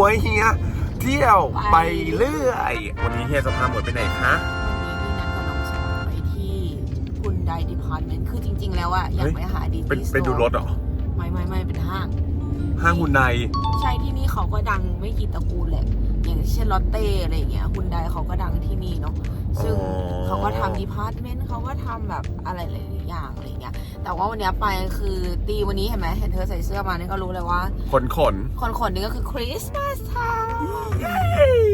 หัวเฮียเที่ยวไปไปเรื่อย วันนี้เฮียจะพาหมวยไปไหนคะวันนี้พี่นัดกับน้องสอนไปที่คุณไดดีพาร์ตเมนต์คือจริง ๆ แล้วอะอยากเฮ้ยไปหาดีไปที่ไปดูรถเหรอ ไม่ไม่ไม่เป็นห้าง ห้างหุ่นในใช่ที่นี่เขาก็ดังไม่กี่ตระกูลแหละ อย่างเช่นลอตเต้อะไรอย่างเงี้ยคุณไดเขาก็ดังที่นี่เนาะซึ่งอ๋อเขาก็ทำดีพาร์ตเมนต์เขาก็ทำแบบอะไรหลายๆอย่างอะไรเงี้ย แต่ว่าวันเนี้ยไปคือตีวันนี้เห็นไหมเห็นเธอใส่เสื้อมานี่ก็รู้เลยว่า ขนขนคนคนๆนี้ก็คือคริสต์มาสไทม์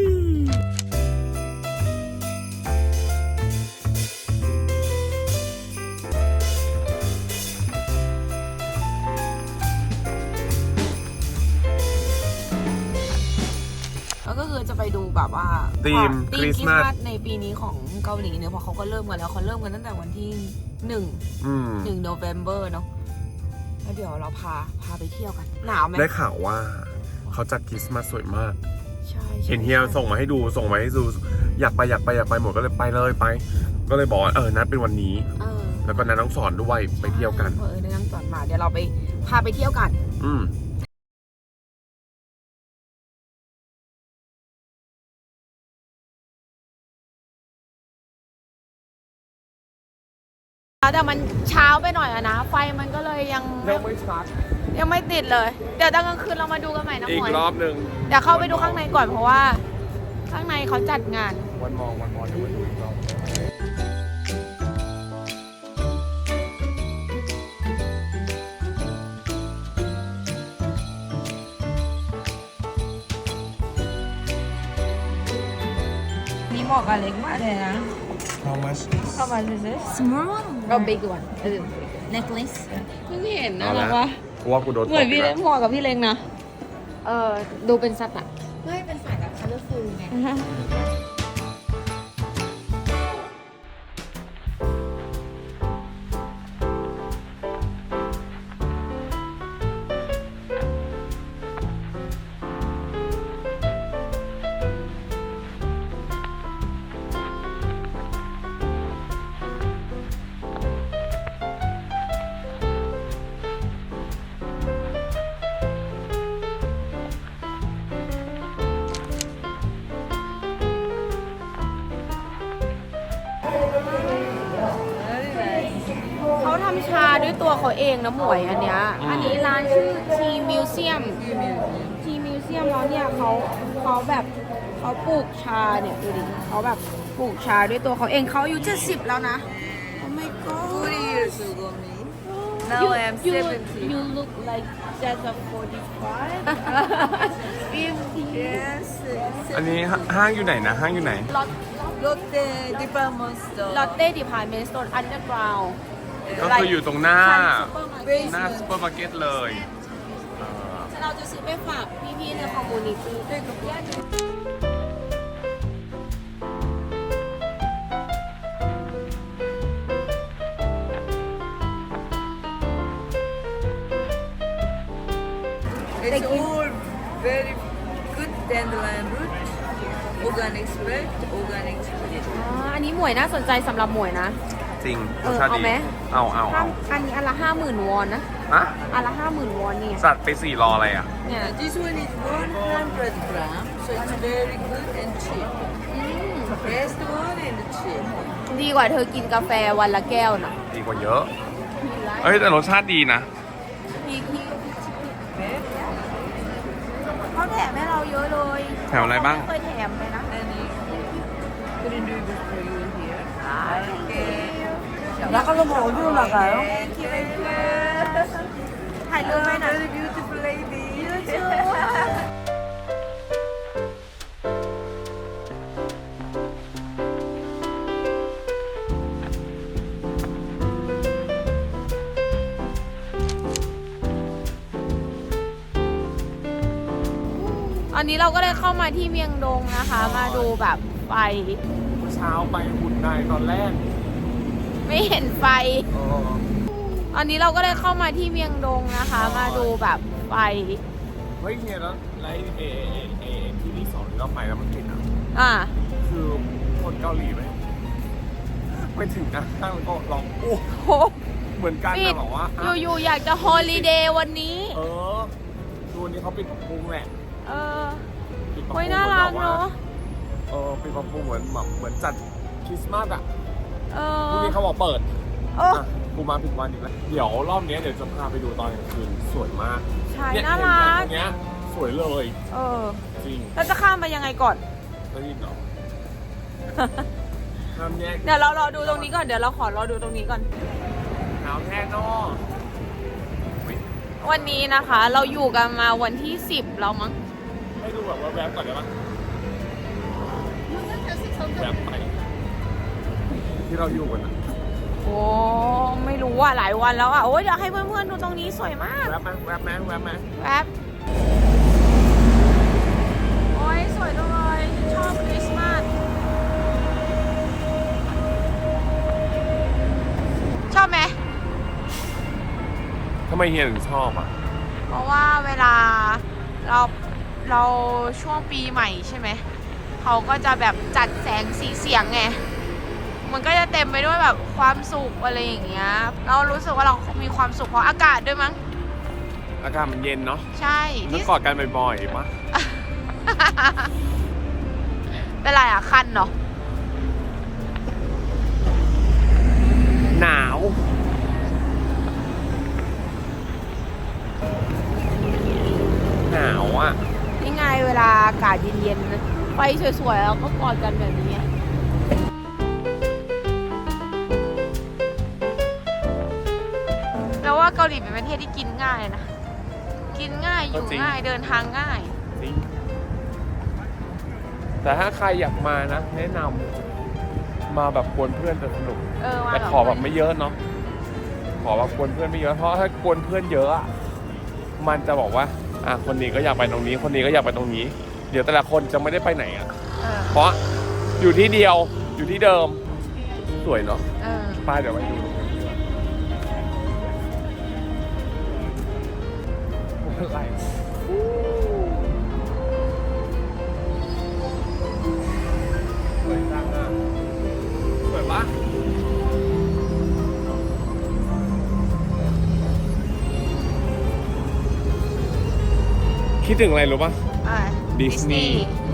แบบว่าธีมธีคริสต์มาสในปีนี้ของเกาหลีเนี่ยเพราะเขาก็เริ่มกันแล้วเขาเริ่มกันตั้งแต่วันที่หนึ่งอืมหนึ่งโนเวม ber เนาะแล้วเดี๋ยวเราพาพาไปเที่ยวกัน หนาวไหมได้ข่าวว่าเขาจัดคริสต์มาสสวยมากใช่ใช่เห็นเฮียส่งมาให้ดูส่งมาให้ดูอยากไปอยากไปอยากไปหมดก็เลยไปเลยไป ก็เลยบอกว่าเออนัดเป็นวันนี้เออแล้วก็นัดน้องสอนด้วยไปเที่ยวกันเออแนะนำก่อนมาเดี๋ยวเราไปพาไปเที่ยวกัน อืม แต่มันเช้าไปหน่อยอะนะ ไฟมันก็เลยยังยังไม่ชัดยังไม่ติดเลย เดี๋ยวตอนกลางคืนเรามาดูกันใหม่นะอีหกมวยรอบหนึ่งเดี๋ยวเข้าไปดูข้างในก่อนเพราะว่า ข้างในเขาจัดงาน วันมองวันมองเดี๋ยวมาดูอีกรอบนี่เหมาะกับเล็กมากเลยนะ How much เข้ามาซื้อ Small one? ก็ big one เออ Necklace? เพิ่งเห็นนะเอาแล้ละวว่ากูว่ากูโดนเหมือนพี่ตเล็บกเหมาะกับพี่เล็กนะ เออดูเป็นสัตว์อะ ไม่เป็นสายแบบ colorful ไงเขา ด้วยตัวเขาเองนะหมวยอันเนี้ย อันนี้ร้านชื่อทีมิวเซียม ทีมิวเซียมแล้วเนี่ยเขาเขาแบบเขาปลูกชาเนี่ยดูดิเขาแบบปลูกชาด้วยตัวเขาเองเขาอายุเจ็ดสิบแล้วนะ Oh my god years ago, me. Now you, I am you, 70. You look like just a 45 50 Yes. อันนี้ห้างอยู่ไหนนะ ห้างอยู่ไหน Lot Lotte department store. Lotte Department Store Underground ก็คืออยู่ตรงหน้า Supermarket หน้าซูเปอร์มาร์เก็ตเลยเออเราจะซื้อไปฝากพี่ๆในคอมมูนิตี้ด้วยกับเพื่อน It's all very good dandelion root. Organic spread, organic spread. อ๋ออันนี้หมวยน่าสนใจสำหรับหมวยนะ จริงเอรอสชาติเอาดีไหม เอาเอาห้าเอาอันนี้อันละห้าหมื่นวอนนะ อะอันละห้าหมื่นวอนเนี่ย สัตว์ไปสี่รออะไรอะเนี่ย Uh, this one is 100 grams, so it's very good and cheap. อืม Best one and cheap. ดีกว่าเธอกินกาแฟวันละแก้วนะดีกว่าเยอะ เอ้ยแต่รสชาติดีนะ พี่พี่เขาแถมให้เราเยอะเลยแถมอะไรบ้างเคยแถมเลยนะ And couldn't do it for you here. Okay. 나가서 뭐 어디로 나가요? Thank you. ถ่ายรูปไหมนะ Very beautiful lady. You อันนี้เราก็ได้เข้ามาที่เมียงดงนะคะ มาดูแบบไฟ เช้าไปหุ่นในตอนแรก ไม่เห็นไฟอันนี้เราก็ได้เข้ามาที่เมียงดงนะคะ มาดูแบบไฟ เฮ้ยเฮียแล้วไลท์เอเอเอที่รีสอร์ทที่เราไปแล้วมันติดอะอ่า คือคนเกาหลีไหมไปถึงนะห้างแล้วก็ร้องโอ้โหเหมือนกันปิแต่ดบอกว่าอะอยู่ๆอยากจะฮอลิเดย์วันนี้ เออดูวันนี้เขาปิดกรุงแหละเออปะโอ้ยปูน่ารักหมือแบบว่เนาะ เออปิดประตูเหมือนแบบเหมือนจัดคริสต์มาสอะ เอพรุ่งอนี้เขาบอกเปิดเอออะกูมาผิดวันอีกแล้วเดี๋ยวรอบเนี้ยเดี๋ยวจะพาไปดูตอนกลางคืนสวยมากใช่เนี่ยน่ารัก เห็นแบบตรงเนี้ยสวยเลยเออ จริงแล้วจะข้ามไปยังไงก่อน ได้ยินเหรอ ห้ามแยกเดี๋ยวเรารอดูตรงนี้ก่อน เดี๋ยวเราขอรอดูตรงนี้ก่อน หนาวแน่นอวันนี้นะคะ เราอยู่กันมาวันที่ 10 แล้วมั้ง ให้ดูแบบว่าแวบก่อนได้ปะ แวบไป ที่เราอยู่กันอะโอ้ไม่รู้อะหลายวันแล้วอะโอ้ยเดี๋ยวให้เพื่อนๆดูตรงนี้สวยมากแวบไหมแวบไหมแวบไหมแวบโอ้ยสวยจังเลยชอบคริสต์มาสชอบไหมทำไมเฮียถึงชอบอะ เพราะว่าเวลาเราเราช่วงปีใหม่ใช่ไหมเขาก็จะแบบจัดแสงสีเสียงไง มันก็จะเต็มไปด้วยแบบความสุขอะไรอย่างเงี้ย เรารู้สึกว่าเรามีความสุขเพราะอากาศด้วยมั้ง อากาศมันเย็นเนาะใช่นึกที่กอดกันบ่อยๆปะเป็นไรอะ คันเนาะหนาว หนาวอะ นี่ไงเวลาอากาศเย็นๆไปสวยๆแล้วก็กอดกันแบบนี้ วว่าเกาหลีเป็นประเทศที่กินง่ายนะ กินง่ายอยู่ก็จริงง่ายเดินทางง่าย จริง แต่ถ้าใครอยากมานะ แนะนำมาแบบกวนเพื่อนจะสนุก เออมาแต่ขอแบบไม่เยอะเนาะ ขอแบบกวนเพื่อนไม่เยอะ เพราะถ้ากวนเพื่อนเยอะอะมันจะบอกว่า อะคนนี้ก็อยากไปตรงนี้ คนนี้ก็อยากไปตรงนี้ เดี๋ยวแต่ละคนจะไม่ได้ไปไหนอะเออเพราะอยู่ที่เดียว อยู่ที่เดิม สวยเนาะ เออป้าเดี๋ยวไปดู อะไรสวยจังอะสวยปะคิดถึงอะไรรู้ปะอะดิสนีย์ Disney